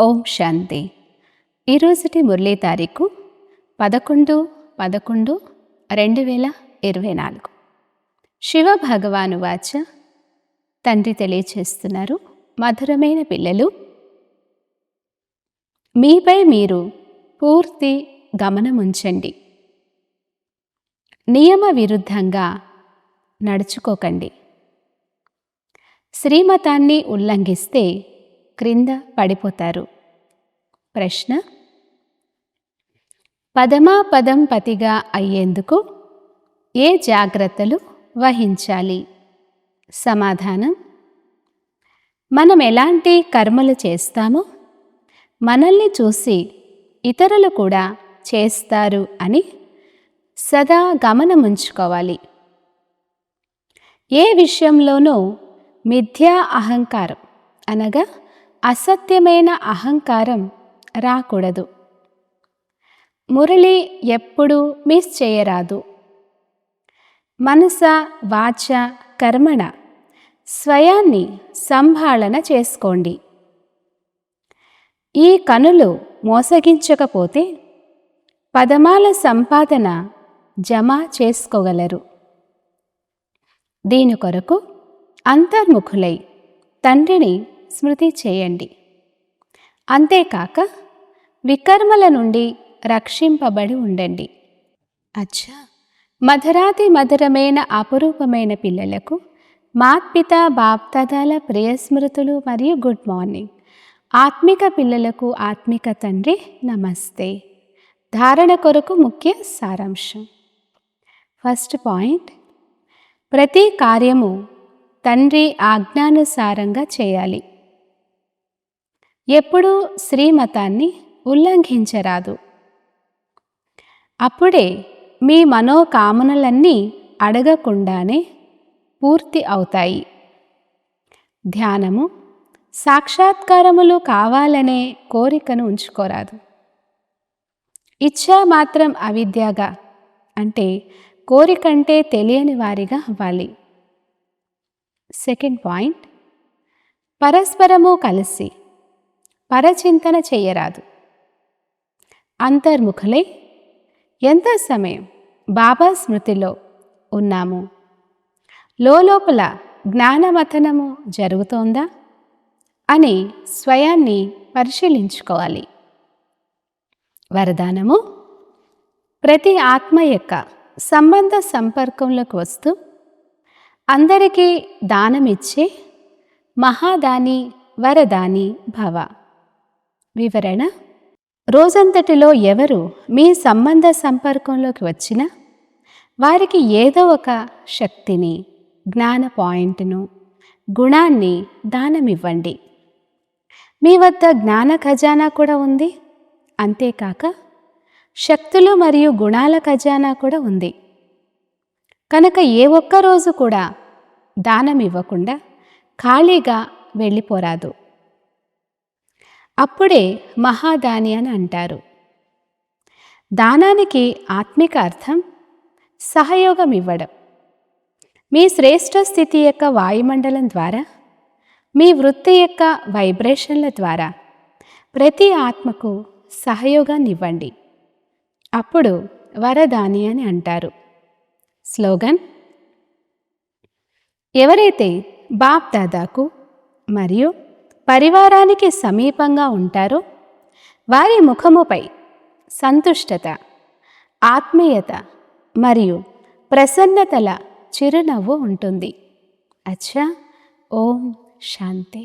ఓం శాంతి. ఈరోజుటి మురళీ తారీఖు పదకొండు పదకొండు రెండు వేల ఇరవై నాలుగు. శివ భగవాను వాచ తండ్రి తెలియచేస్తున్నారు. మధురమైన పిల్లలు మీపై మీరు పూర్తి గమనముంచండి. నియమ విరుద్ధంగా నడుచుకోకండి. శ్రీమతాన్ని ఉల్లంఘిస్తే క్రింద పడిపోతారు. ప్రశ్న పదమా పదం పతిగా అయ్యేందుకు ఏ జాగ్రత్తలు వహించాలి? సమాధానం మనం ఎలాంటి కర్మలు చేస్తామో మనల్ని చూసి ఇతరులు కూడా చేస్తారు అని సదా గమనముంచుకోవాలి. ఏ విషయంలోనూ మిథ్యా అహంకారం అనగా అసత్యమైన అహంకారం రాకూడదు. మురళి ఎప్పుడూ మిస్ చేయరాదు. మనస వాచ కర్మణ స్వయాన్ని సంభాళన చేసుకోండి. ఈ కనులు మోసగించకపోతే పదమాల సంపాదన జమ చేసుకోగలరు. దీని కొరకు అంతర్ముఖులై తండ్రిని స్మృతి చేయండి. అంతేకాక వికర్మల నుండి రక్షింపబడి ఉండండి. అచ్చా! మధురాతి మధురమైన అపురూపమైన పిల్లలకు మాత్పిత బాప్తదాల ప్రియ స్మృతులు మరియు గుడ్ మార్నింగ్. ఆత్మిక పిల్లలకు ఆత్మిక తండ్రి నమస్తే. ధారణ కొరకు ముఖ్య సారాంశం. First point. ప్రతి కార్యము తండ్రి ఆజ్ఞానుసారంగా చేయాలి. ఎప్పుడూ శ్రీమతాన్ని ఉల్లంఘించరాదు. అప్పుడే మీ మనోకామనలన్నీ అడగకుండానే పూర్తి అవుతాయి. ధ్యానము సాక్షాత్కారములు కావాలనే కోరికను ఉంచుకోరాదు. ఇచ్చా మాత్రం అవిద్యగా అంటే కోరికంటే తెలియని వారిగా అవ్వాలి. Second point. పరస్పరము కలిసి పరచింతన చెయ్యరాదు అంతర్ముఖులై ఎంత సమయం బాబా స్మృతిలో ఉన్నాము? లోపల జ్ఞానమథనము జరుగుతోందా? అని స్వయాన్ని పరిశీలించుకోవాలి. వరదానము? ప్రతి ఆత్మ యొక్క సంబంధ సంపర్కంలోకి వస్తూ అందరికీ దానమిచ్చే మహాదాని వరదాని భవ. వివరణ. రోజంతటిలో ఎవరు మీ సంబంధ సంపర్కంలోకి వచ్చినా వారికి ఏదో ఒక శక్తిని జ్ఞాన పాయింట్ను గుణాన్ని దానమివ్వండి. మీ వద్ద జ్ఞాన ఖజానా కూడా ఉంది. అంతేకాక శక్తులు మరియు గుణాల ఖజానా కూడా ఉంది. కనుక ఏ ఒక్క రోజు కూడా దానం ఇవ్వకుండా ఖాళీగా వెళ్ళిపోరాదు. అప్పుడే మహాదాని అని అంటారు. దానానికి ఆత్మిక అర్థం సహయోగం ఇవ్వడం మీ శ్రేష్ఠ స్థితి యొక్క వాయుమండలం ద్వారా మీ వృత్తి యొక్క వైబ్రేషన్ల ద్వారా ప్రతి ఆత్మకు సహయోగాన్ని ఇవ్వండి అప్పుడు వరదాని అని అంటారు. స్లోగన్ ఎవరైతే బాప్ దాదాకు మరియు పరివారానికి సమీపంగా ఉంటారో. వారి ముఖముపై సంతుష్టత ఆత్మీయత మరియు ప్రసన్నతల చిరునవ్వు ఉంటుంది. అచ్చా! ఓం శాంతి.